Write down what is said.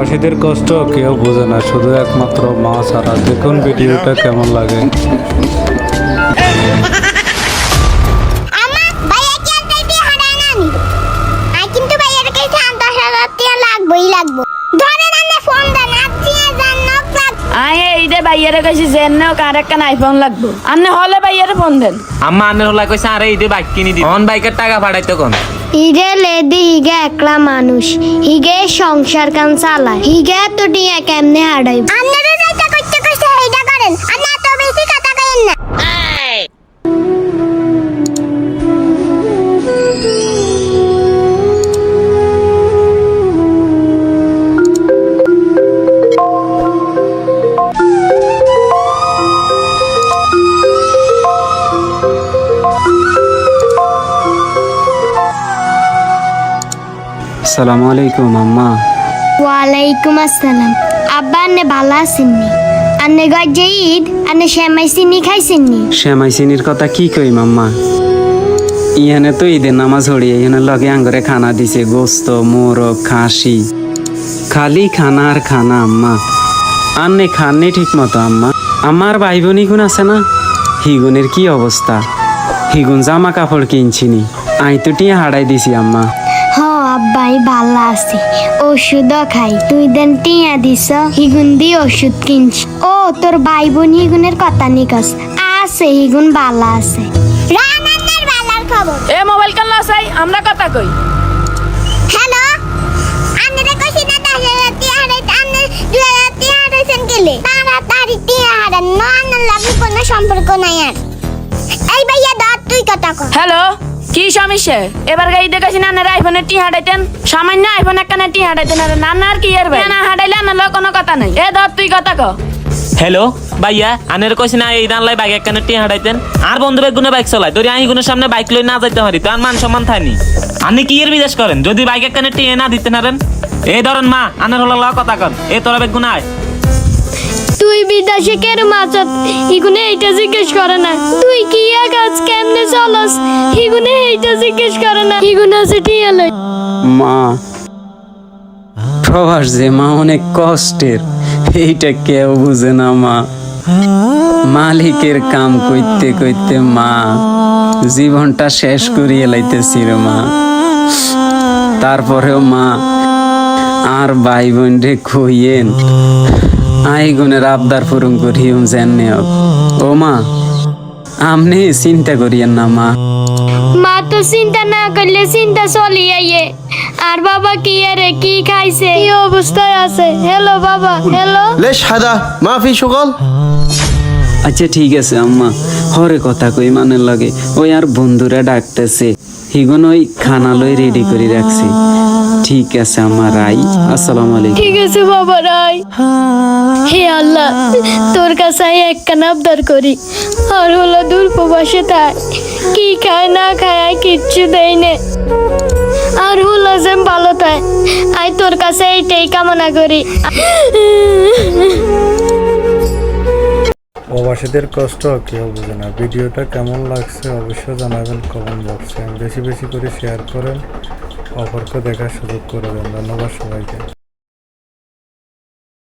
প্রবাসীদের কষ্ট কেউ বোঝে না শুধু একমাত্র মা ছাড়া। দেখুন ভিডিওটা কেমন লাগে। বাইয়ারে কইছি জেন কার একখান আইফোন লাগবো। আন্নে হলে বাইয়ারে ফোন দেন। আম্মা আন্নে হলে কইছে আরে ঈদে বাইক কিনি দি অন বাইকের টাকা পাঠাইতো কোন? হিগে লেদি হিগে একলা মানুষ। হিগে সংসার কান চালায়। হিগে তো টিয়া কেমনে হারাই আসসালামু আলাইকুম আম্মা। ওয়ালাইকুম আসসালাম। আব্বা আন্নে ভালো আছেননি? আন্নে গজ্জে ঈদ আন্নে শ্যামাই চিনি খাইছেননি শ্যামাই সিনির কথা কি কই মাম্মা ইহানে তো ঈদের নামাজ হড়ি ইহানে লগে আঙ্গরে খানা দিছে গোস্ত মোরগ খাসি। খালি খানা আর খানা আম্মা। আন্নে খাননি ঠিক মতো আম্মা। আমার ভাই বোনই গুণ আছে না? হিগুনের কি অবস্থা? হিগুন জামা কাপড় কিনছিনি। আই তো টিয়া হারাই দিছি আম্মা। আব্বাই ভালো আছে। ওষুধও খাই। তুই দেন টিয়া দিস হিগুন দি ওষুধ কিনছি। ও তোর ভাই বোন হিগুনের কথা নিকস। আছে হিগুন ভালো আছে। এ মোবাইল কান লাসাই আমরা কথা কই? হ্যালো? কইছি না দুই গেলে টিয়া না লাগে কোনো সম্পর্ক নাই আর। এই ভাইয়া দর তুই কথা কর হ্যালো? কি সমস্যা? এবার গাই দেখাছি না আনের আইফোনের টি হাঁটাইতেন। সামান্য আইফোন একখানে টি হাঁটাইতেন আর নানার কি এর ভাই? না হাঁটাইলে আনার কোনো কথা নাই। এ ধর তুই কথা ক। হ্যালো ভাইয়া আনের কইছে না এই দান লাই বাইক একখানে টি হাঁটাইতেন। আর বন্ধু বেগ গুনে বাইক চালায় তোর আই গুনের সামনে বাইক লই না যাইতে পারি তো আর মান সম্মান থানি আপনি কি এর বিদেশ করেন? যদি বাইক একখানে টি না দিতে নারেন এই ধরেন মা আনের হলা কথা কন। এ তোরা বেগ গুনায় তুই বিদেশে কেন মাছত? ইগুনে এইটা জিজ্ঞেস করে না। তুই কি কাজ কেমনে চলস? ইগুনে এইটা জিজ্ঞেস করে না। ইগুনে আছে টিয়া লই মা, প্রবাস যে মা অনেক কষ্টের। এইটা কেউ বুঝে না, মা। মালিকের কাম কইতে কইতে মা জীবনটা শেষ করিয়ে লাইতেছি রে মা। তারপরেও মা আর ভাই বোন রে কইয়েন আই গুণের আবদার পূরণ করিউম যেন নিয়োগ ও মা আমনি চিন্তা করিয়েন না মা। মা তো চিন্তা না করলে চিন্তা চলি আইয়ে। আর বাবা কি আরে কি খাইছে? কি অবস্থায় আছে? হ্যালো বাবা হ্যালো। লে সাদা মাফি সকল। আচ্ছা ঠিক আছে আম্মা। হরে কথা কই মানে লাগে। ওই আর বন্ধুরা ডাকতেছে। হিগুন ওই খানা লই রেডি করে রাখছি। ঠিক আছে আমার রাই। আসসালামু আলাইকুম। ঠিক আছে বাবা রাই। হে আল্লাহ তোর কাছে আমি একখান আবদার করি। আর হলো দূর প্রবাসে তাই। কি খায় না খায় আই কিচ্ছু দেই নে। আর হলো যে ভালো তাই। আই তোর কাছে এইটাই কামনা করি। প্রবাসীদের কষ্ট কেউ বুঝে না। ভিডিওটা কেমন লাগছে অবশ্যই জানাবেন কমেন্ট বক্সে। বেশি বেশি করে শেয়ার করেন। অপরকে দেখার সুযোগ করে দেন। ধন্যবাদ সবাইকে।